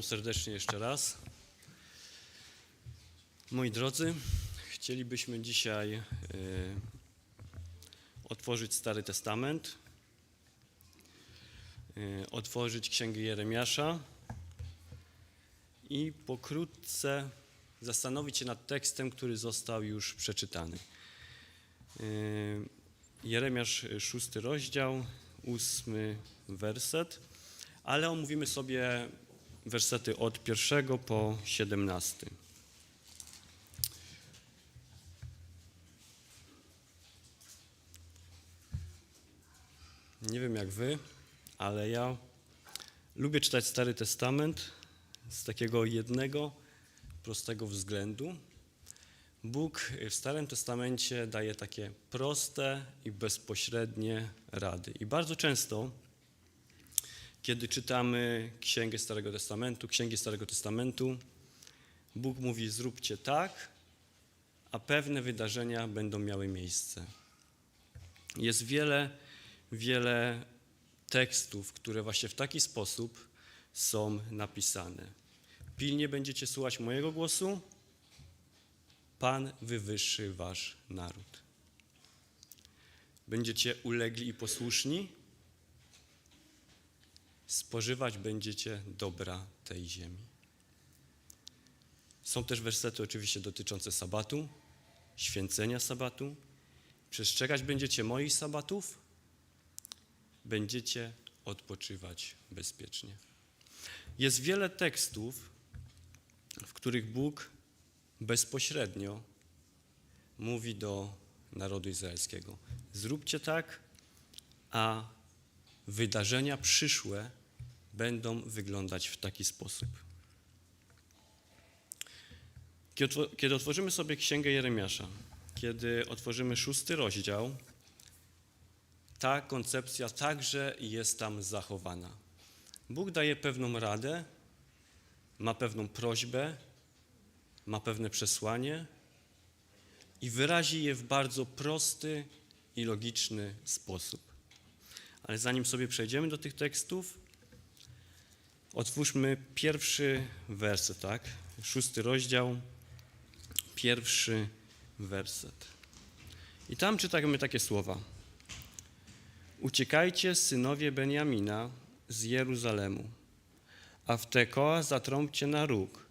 Witam serdecznie jeszcze raz. Moi drodzy, chcielibyśmy dzisiaj y, otworzyć Stary Testament, y, otworzyć Księgę Jeremiasza i pokrótce zastanowić się nad tekstem, który został już przeczytany. Y, Jeremiasz, szósty rozdział, ósmy werset, ale omówimy sobie wersety od pierwszego po siedemnasty. Nie wiem jak wy, ale ja lubię czytać Stary Testament z takiego jednego prostego względu. Bóg w Starym Testamencie daje takie proste i bezpośrednie rady. I bardzo często, kiedy czytamy Księgę Starego Testamentu, Księgi Starego Testamentu, Bóg mówi: Zróbcie tak, a pewne wydarzenia będą miały miejsce. Jest wiele, wiele tekstów, które właśnie w taki sposób są napisane. Pilnie będziecie słuchać mojego głosu, Pan wywyższy wasz naród. Będziecie ulegli i posłuszni, spożywać będziecie dobra tej ziemi. Są też wersety oczywiście dotyczące sabatu, święcenia sabatu. Przestrzegać będziecie moich sabatów, będziecie odpoczywać bezpiecznie. Jest wiele tekstów, w których Bóg bezpośrednio mówi do narodu izraelskiego: Zróbcie tak, a wydarzenia przyszłe będą wyglądać w taki sposób. Kiedy otworzymy sobie Księgę Jeremiasza, kiedy otworzymy szósty rozdział, ta koncepcja także jest tam zachowana. Bóg daje pewną radę, ma pewną prośbę, ma pewne przesłanie i wyrazi je w bardzo prosty i logiczny sposób. Ale zanim sobie przejdziemy do tych tekstów, otwórzmy pierwszy werset, tak? Szósty rozdział, pierwszy werset. I tam czytamy takie słowa. Uciekajcie, synowie Beniamina, z Jeruzalemu, a w Tekoa zatrąbcie na róg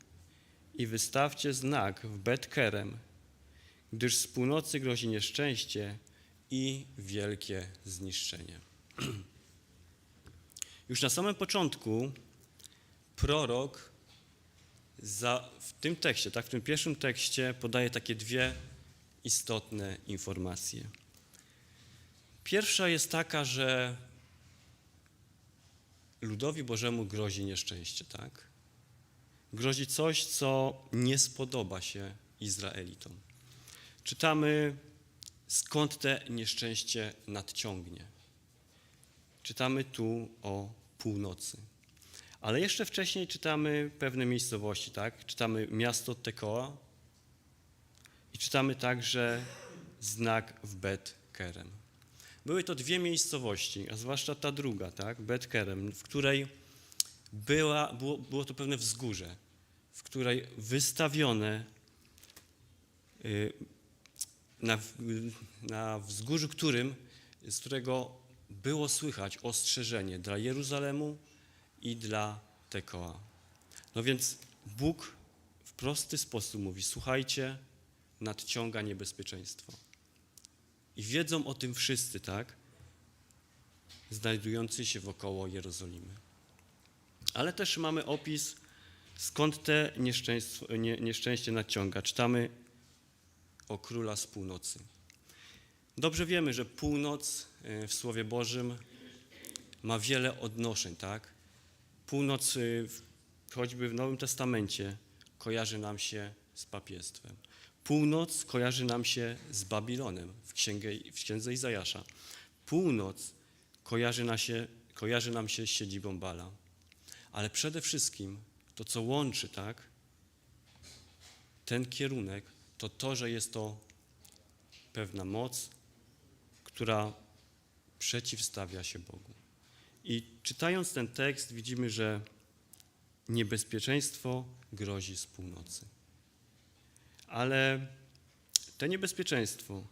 i wystawcie znak w Betkerem, gdyż z północy grozi nieszczęście i wielkie zniszczenie. Już na samym początku prorok za, w tym tekście, tak, w tym pierwszym tekście podaje takie dwie istotne informacje. Pierwsza jest taka, że ludowi Bożemu grozi nieszczęście, tak? Grozi coś, co nie spodoba się Izraelitom. Czytamy, skąd te nieszczęście nadciągnie. Czytamy tu o północy. Ale jeszcze wcześniej czytamy pewne miejscowości, tak? Czytamy miasto Tekoa i czytamy także znak w Bet Kerem. Były to dwie miejscowości, a zwłaszcza ta druga, tak? Bet Kerem, w której była, było, było to pewne wzgórze, w której wystawione y, na, na wzgórzu, którym, z którego było słychać ostrzeżenie dla Jeruzalemu i dla Tekoa. No więc Bóg w prosty sposób mówi: Słuchajcie, nadciąga niebezpieczeństwo. I wiedzą o tym wszyscy, tak? Znajdujący się wokoło Jerozolimy. Ale też mamy opis, skąd te nie, nieszczęście nadciąga. Czytamy o króla z północy. Dobrze wiemy, że północ w Słowie Bożym ma wiele odnoszeń, tak? Północ, choćby w Nowym Testamencie, kojarzy nam się z papiestwem. Północ kojarzy nam się z Babilonem w, w księdze Izajasza. Północ kojarzy, na się, kojarzy nam się z siedzibą Bala. Ale przede wszystkim to, co łączy, tak, ten kierunek, to to, że jest to pewna moc, która przeciwstawia się Bogu. I czytając ten tekst, widzimy, że niebezpieczeństwo grozi z północy. Ale to niebezpieczeństwo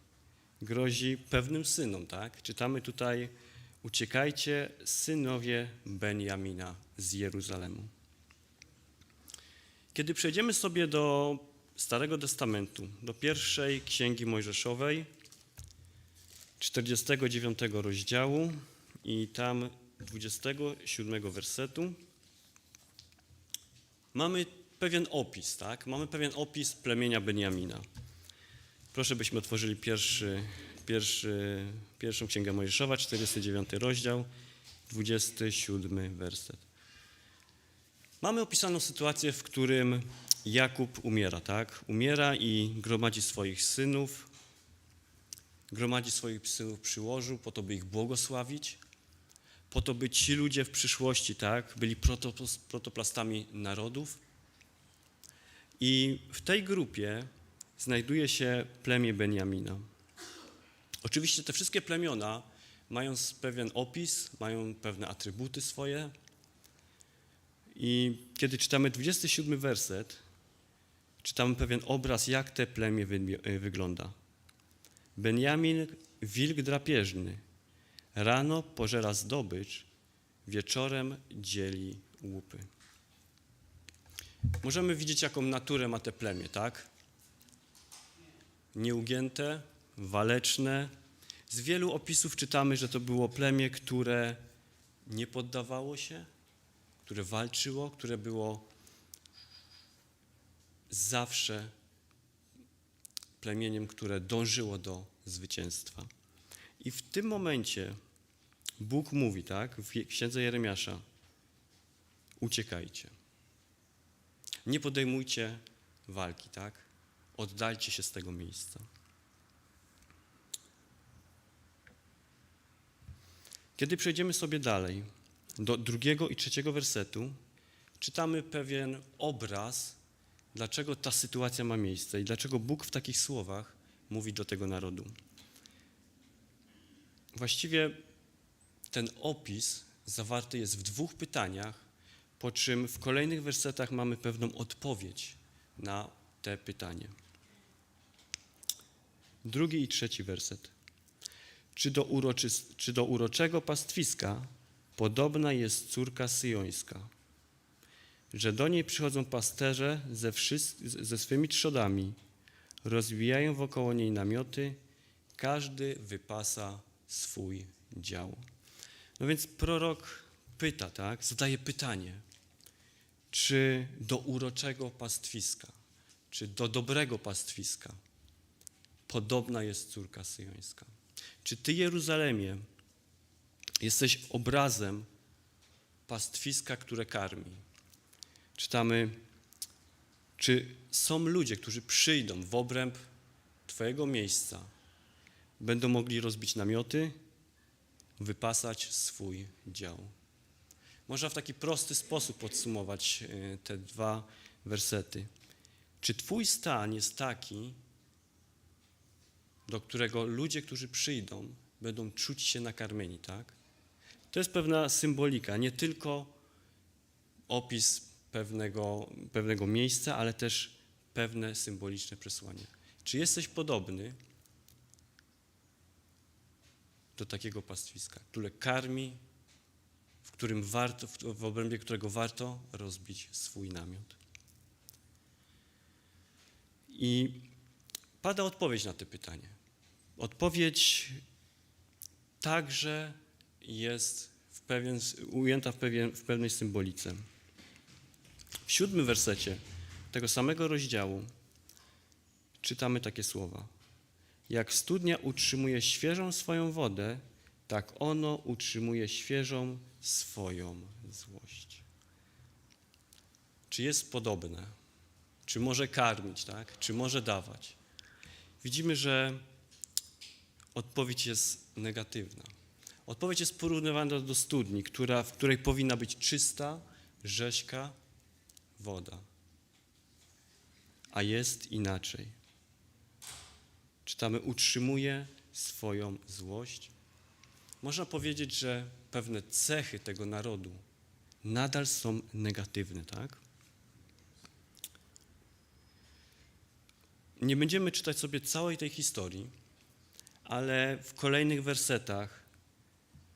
grozi pewnym synom, tak? Czytamy tutaj: Uciekajcie, synowie Benjamina z Jeruzalemu. Kiedy przejdziemy sobie do Starego Testamentu, do pierwszej księgi Mojżeszowej, 49 rozdziału i tam 27 wersetu, mamy pewien opis, tak? Mamy pewien opis plemienia Benjamina. Proszę, byśmy otworzyli pierwszy, pierwszy, pierwszą księgę Mojżeszowa, 49 rozdział, 27 werset. Mamy opisaną sytuację, w którym Jakub umiera, tak? Umiera i gromadzi swoich synów, gromadzi swoich synów przy łożu po to, by ich błogosławić, po to, by ci ludzie w przyszłości, tak, byli protoplastami narodów. I w tej grupie znajduje się plemię Benjamina. Oczywiście te wszystkie plemiona mają pewien opis, mają pewne atrybuty swoje. I kiedy czytamy 27 werset, czytamy pewien obraz, jak te plemię wy- wygląda. Benjamin, wilk drapieżny, rano pożera zdobycz, wieczorem dzieli łupy. Możemy widzieć, jaką naturę ma te plemię, tak? Nieugięte, waleczne. Z wielu opisów czytamy, że to było plemię, które nie poddawało się, które walczyło, które było zawsze plemieniem, które dążyło do zwycięstwa. I w tym momencie Bóg mówi, tak, w księdze Jeremiasza: uciekajcie. Nie podejmujcie walki, tak? Oddalcie się z tego miejsca. Kiedy przejdziemy sobie dalej, do drugiego i trzeciego wersetu, czytamy pewien obraz, dlaczego ta sytuacja ma miejsce i dlaczego Bóg w takich słowach mówi do tego narodu. Właściwie ten opis zawarty jest w dwóch pytaniach, po czym w kolejnych wersetach mamy pewną odpowiedź na te pytanie. Drugi i trzeci werset. Czy do, uroczys- czy do uroczego pastwiska podobna jest córka syjońska, że do niej przychodzą pasterze ze, ze swymi trzodami, rozbijają wokoło niej namioty, każdy wypasa swój dział. No więc prorok pyta, tak, zadaje pytanie, czy do uroczego pastwiska, czy do dobrego pastwiska podobna jest córka syjońska? Czy ty, Jeruzalemie, jesteś obrazem pastwiska, które karmi? Czytamy, czy są ludzie, którzy przyjdą w obręb Twojego miejsca, będą mogli rozbić namioty, wypasać swój dział. Można w taki prosty sposób podsumować e, te dwa wersety. Czy Twój stan jest taki, do którego ludzie, którzy przyjdą, będą czuć się nakarmieni, tak? To jest pewna symbolika, nie tylko opis pewnego, pewnego miejsca, ale też pewne symboliczne przesłanie. Czy jesteś podobny do takiego pastwiska, które karmi, w którym warto, w, obrębie którego warto rozbić swój namiot? I pada odpowiedź na to pytanie. Odpowiedź także jest w pewien, ujęta w, pewien, w pewnej symbolice. W siódmym wersecie tego samego rozdziału czytamy takie słowa. Jak studnia utrzymuje świeżą swoją wodę, tak ono utrzymuje świeżą swoją złość. Czy jest podobne? Czy może karmić, tak? Czy może dawać? Widzimy, że odpowiedź jest negatywna. Odpowiedź jest porównywana do studni, która, w której powinna być czysta, rzeźka woda. A jest inaczej. Czytamy, utrzymuje swoją złość. Można powiedzieć, że pewne cechy tego narodu nadal są negatywne, tak? Nie będziemy czytać sobie całej tej historii, ale w kolejnych wersetach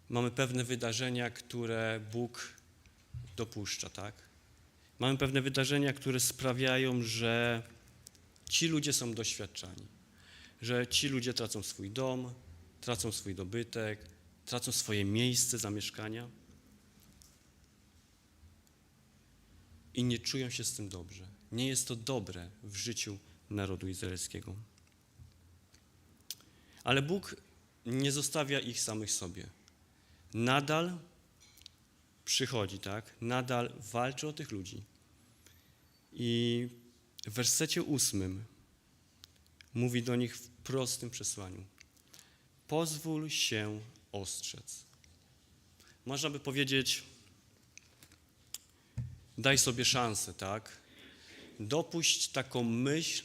mamy pewne wydarzenia, które Bóg dopuszcza, tak? Mamy pewne wydarzenia, które sprawiają, że ci ludzie są doświadczani, że ci ludzie tracą swój dom, tracą swój dobytek, tracą swoje miejsce zamieszkania i nie czują się z tym dobrze. Nie jest to dobre w życiu narodu izraelskiego. Ale Bóg nie zostawia ich samych sobie. Nadal przychodzi, tak? Nadal walczy o tych ludzi. I w wersecie ósmym mówi do nich w prostym przesłaniu. Pozwól się ostrzec. Można by powiedzieć, daj sobie szansę, tak? Dopuść taką myśl,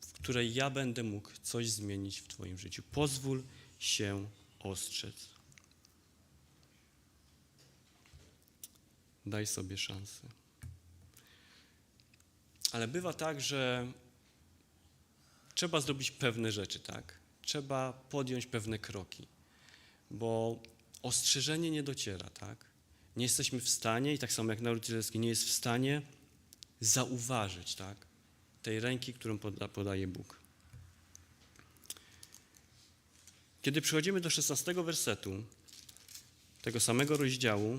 w której ja będę mógł coś zmienić w Twoim życiu. Pozwól się ostrzec. Daj sobie szansę. Ale bywa tak, że trzeba zrobić pewne rzeczy, tak? Trzeba podjąć pewne kroki, bo ostrzeżenie nie dociera, tak? Nie jesteśmy w stanie, i tak samo jak naród izraelski nie jest w stanie zauważyć, tak? Tej ręki, którą poda, podaje Bóg. Kiedy przychodzimy do 16 wersetu tego samego rozdziału,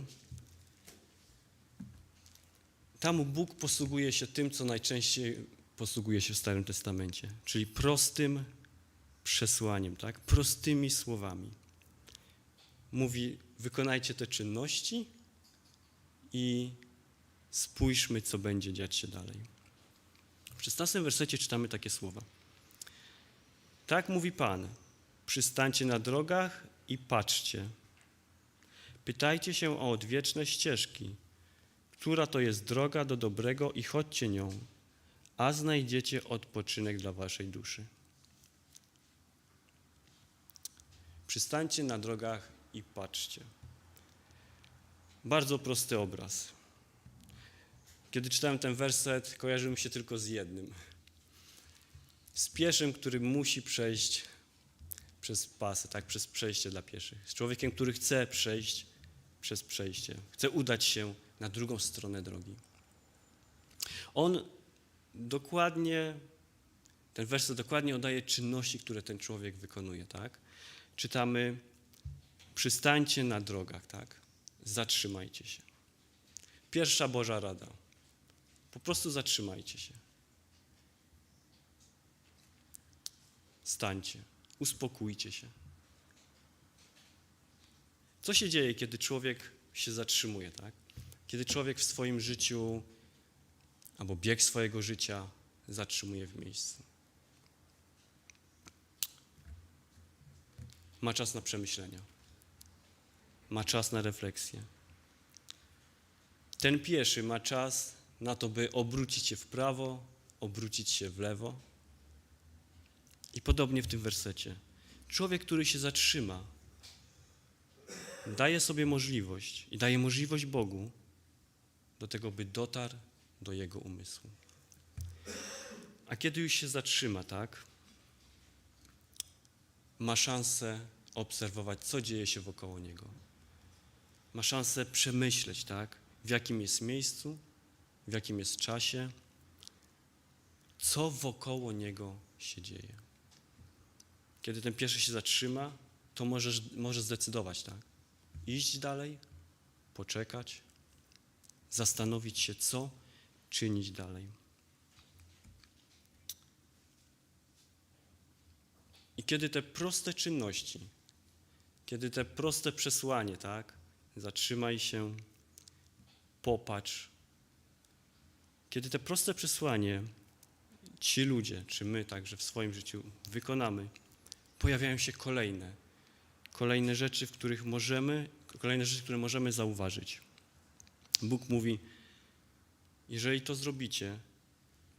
tam Bóg posługuje się tym, co najczęściej posługuje się w Starym Testamencie, czyli prostym przesłaniem, tak? prostymi słowami. Mówi: wykonajcie te czynności i spójrzmy, co będzie dziać się dalej. W 16 wersecie czytamy takie słowa. Tak mówi Pan: przystańcie na drogach i patrzcie. Pytajcie się o odwieczne ścieżki, która to jest droga do dobrego i chodźcie nią, a znajdziecie odpoczynek dla waszej duszy. Przystańcie na drogach i patrzcie. Bardzo prosty obraz. Kiedy czytałem ten werset, kojarzył mi się tylko z jednym. Z pieszym, który musi przejść przez pasy, tak, przez przejście dla pieszych. Z człowiekiem, który chce przejść przez przejście, chce udać się na drugą stronę drogi. On dokładnie, ten werset dokładnie oddaje czynności, które ten człowiek wykonuje, tak? Czytamy, przystańcie na drogach, tak? Zatrzymajcie się. Pierwsza Boża Rada. Po prostu zatrzymajcie się. Stańcie, uspokójcie się. Co się dzieje, kiedy człowiek się zatrzymuje, tak? Kiedy człowiek w swoim życiu albo bieg swojego życia zatrzymuje w miejscu. Ma czas na przemyślenia. Ma czas na refleksję. Ten pieszy ma czas na to, by obrócić się w prawo, obrócić się w lewo. I podobnie w tym wersecie. Człowiek, który się zatrzyma, daje sobie możliwość i daje możliwość Bogu do tego, by dotarł do jego umysłu. A kiedy już się zatrzyma, tak, ma szansę obserwować, co dzieje się wokoło niego. Ma szansę przemyśleć, tak, w jakim jest miejscu, w jakim jest czasie, co wokoło niego się dzieje. Kiedy ten pierwszy się zatrzyma, to możesz, może zdecydować, tak, iść dalej, poczekać, zastanowić się, co czynić dalej. I kiedy te proste czynności, kiedy te proste przesłanie, tak, zatrzymaj się, popatrz, kiedy te proste przesłanie ci ludzie, czy my także w swoim życiu wykonamy, pojawiają się kolejne, kolejne rzeczy, w których możemy, kolejne rzeczy, które możemy zauważyć. Bóg mówi, jeżeli to zrobicie,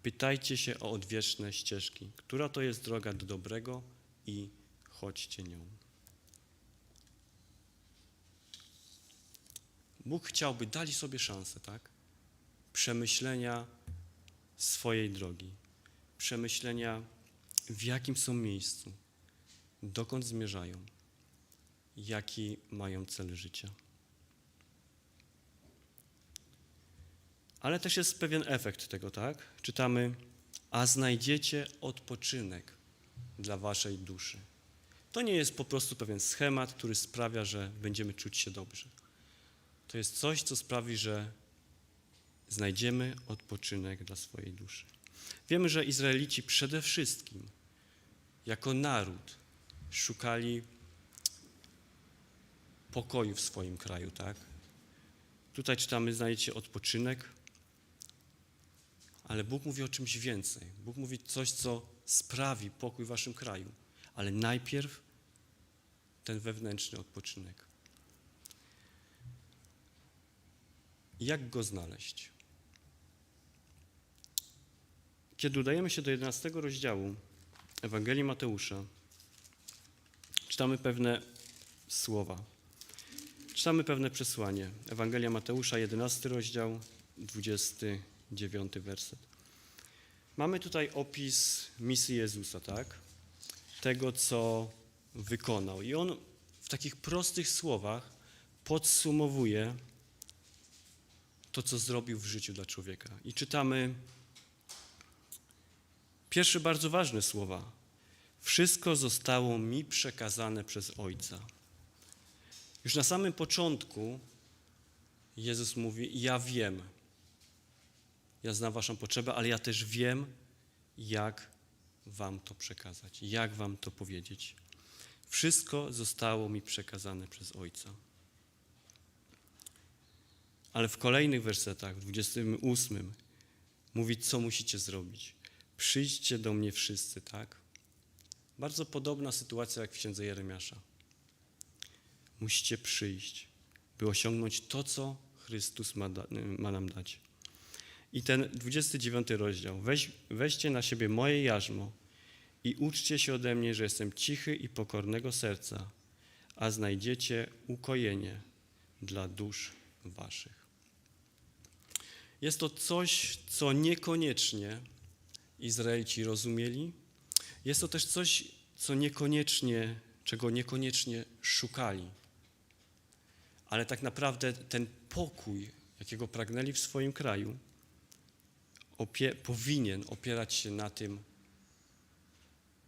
pytajcie się o odwieczne ścieżki, która to jest droga do dobrego i chodźcie nią. Bóg chciałby, dali sobie szansę, tak? Przemyślenia swojej drogi, przemyślenia w jakim są miejscu, dokąd zmierzają, jaki mają cel życia. Ale też jest pewien efekt tego, tak? Czytamy, a znajdziecie odpoczynek dla waszej duszy. To nie jest po prostu pewien schemat, który sprawia, że będziemy czuć się dobrze. To jest coś, co sprawi, że znajdziemy odpoczynek dla swojej duszy. Wiemy, że Izraelici przede wszystkim jako naród szukali pokoju w swoim kraju, tak? Tutaj czytamy, znajdziecie odpoczynek, ale Bóg mówi o czymś więcej. Bóg mówi coś, co sprawi pokój w waszym kraju, ale najpierw ten wewnętrzny odpoczynek. Jak go znaleźć? Kiedy udajemy się do 11 rozdziału Ewangelii Mateusza, czytamy pewne słowa. Czytamy pewne przesłanie. Ewangelia Mateusza, 11 rozdział, 29 werset. Mamy tutaj opis misji Jezusa, tak? Tego, co wykonał. I on w takich prostych słowach podsumowuje to, co zrobił w życiu dla człowieka. I czytamy pierwsze bardzo ważne słowa. Wszystko zostało mi przekazane przez Ojca. Już na samym początku Jezus mówi: Ja wiem, ja znam Waszą potrzebę, ale ja też wiem, jak Wam to przekazać, jak Wam to powiedzieć. Wszystko zostało mi przekazane przez Ojca. Ale w kolejnych wersetach, w 28, mówi, co musicie zrobić. Przyjdźcie do mnie wszyscy, tak? Bardzo podobna sytuacja jak w księdze Jeremiasza. Musicie przyjść, by osiągnąć to, co Chrystus ma, da, ma nam dać. I ten 29 rozdział. Weź, weźcie na siebie moje jarzmo i uczcie się ode mnie, że jestem cichy i pokornego serca, a znajdziecie ukojenie dla dusz waszych. Jest to coś, co niekoniecznie Izraelici rozumieli. Jest to też coś, co niekoniecznie, czego niekoniecznie szukali. Ale tak naprawdę ten pokój, jakiego pragnęli w swoim kraju, opie powinien opierać się na tym,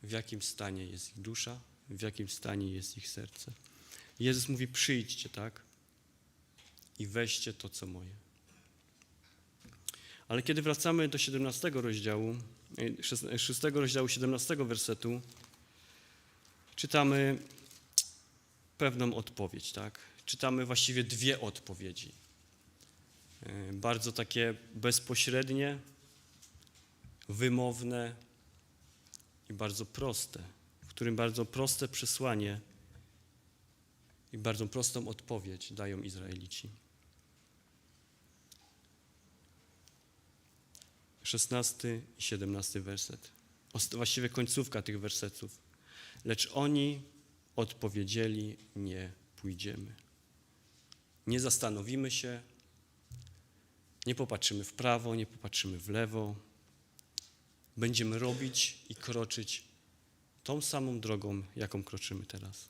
w jakim stanie jest ich dusza, w jakim stanie jest ich serce. Jezus mówi: przyjdźcie, tak? I weźcie to, co moje. Ale kiedy wracamy do 17 rozdziału, 6 rozdziału 17 wersetu, czytamy pewną odpowiedź, tak? Czytamy właściwie dwie odpowiedzi. Bardzo takie bezpośrednie, wymowne i bardzo proste, w którym bardzo proste przesłanie i bardzo prostą odpowiedź dają Izraelici. 16 i 17 werset. Właściwie końcówka tych wersetów. Lecz oni odpowiedzieli: Nie pójdziemy. Nie zastanowimy się, nie popatrzymy w prawo, nie popatrzymy w lewo. Będziemy robić i kroczyć tą samą drogą, jaką kroczymy teraz.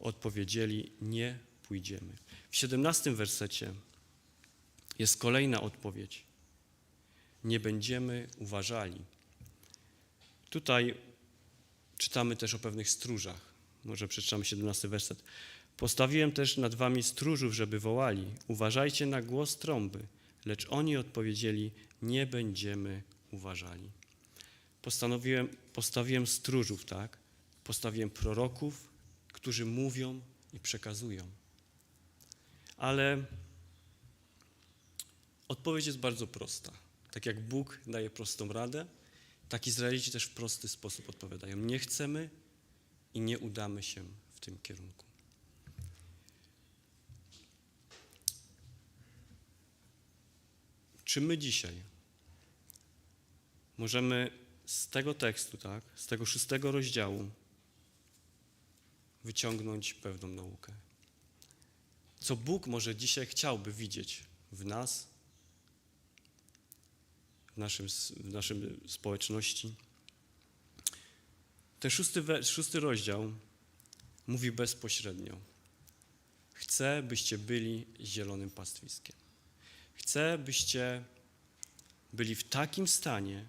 Odpowiedzieli: Nie pójdziemy. W 17 wersecie jest kolejna odpowiedź. Nie będziemy uważali. Tutaj czytamy też o pewnych stróżach. Może przeczytamy 17 werset. Postawiłem też nad wami stróżów, żeby wołali: Uważajcie na głos trąby. Lecz oni odpowiedzieli: Nie będziemy uważali. Postanowiłem, postawiłem stróżów, tak? Postawiłem proroków, którzy mówią i przekazują. Ale Odpowiedź jest bardzo prosta. Tak jak Bóg daje prostą radę, tak Izraelici też w prosty sposób odpowiadają. Nie chcemy i nie udamy się w tym kierunku. Czy my dzisiaj możemy z tego tekstu, tak, z tego szóstego rozdziału wyciągnąć pewną naukę? co Bóg może dzisiaj chciałby widzieć w nas, w naszym, w naszym społeczności. Ten szósty, szósty rozdział mówi bezpośrednio. Chcę, byście byli zielonym pastwiskiem. Chcę, byście byli w takim stanie,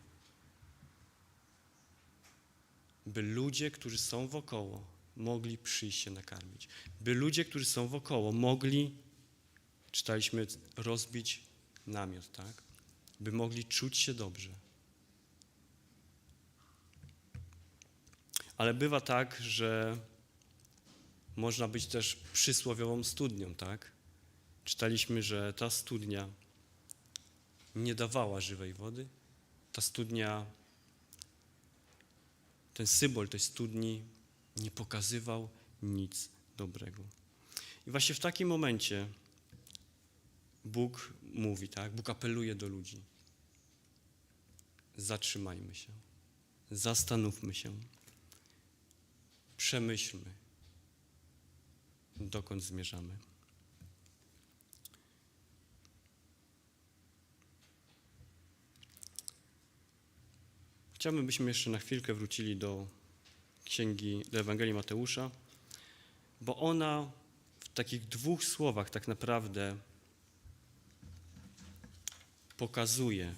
by ludzie, którzy są wokoło, mogli przyjść się nakarmić. By ludzie, którzy są wokoło, mogli, czytaliśmy, rozbić namiot, tak? By mogli czuć się dobrze. Ale bywa tak, że można być też przysłowiową studnią, tak? Czytaliśmy, że ta studnia nie dawała żywej wody. Ta studnia, ten symbol tej studni nie pokazywał nic dobrego. I właśnie w takim momencie Bóg mówi, tak? Bóg apeluje do ludzi. Zatrzymajmy się. Zastanówmy się. Przemyślmy, dokąd zmierzamy. Chciałbym, byśmy jeszcze na chwilkę wrócili do księgi, do Ewangelii Mateusza, bo ona w takich dwóch słowach tak naprawdę pokazuje,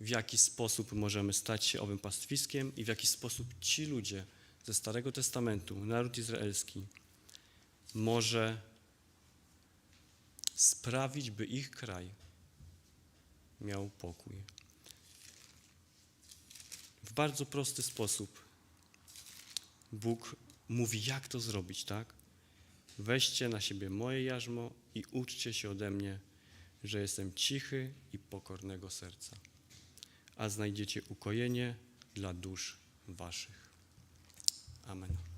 w jaki sposób możemy stać się owym pastwiskiem i w jaki sposób ci ludzie ze Starego Testamentu, naród izraelski, może sprawić, by ich kraj miał pokój. Bardzo prosty sposób Bóg mówi, jak to zrobić, tak? Weźcie na siebie moje jarzmo i uczcie się ode mnie, że jestem cichy i pokornego serca, a znajdziecie ukojenie dla dusz waszych. Amen.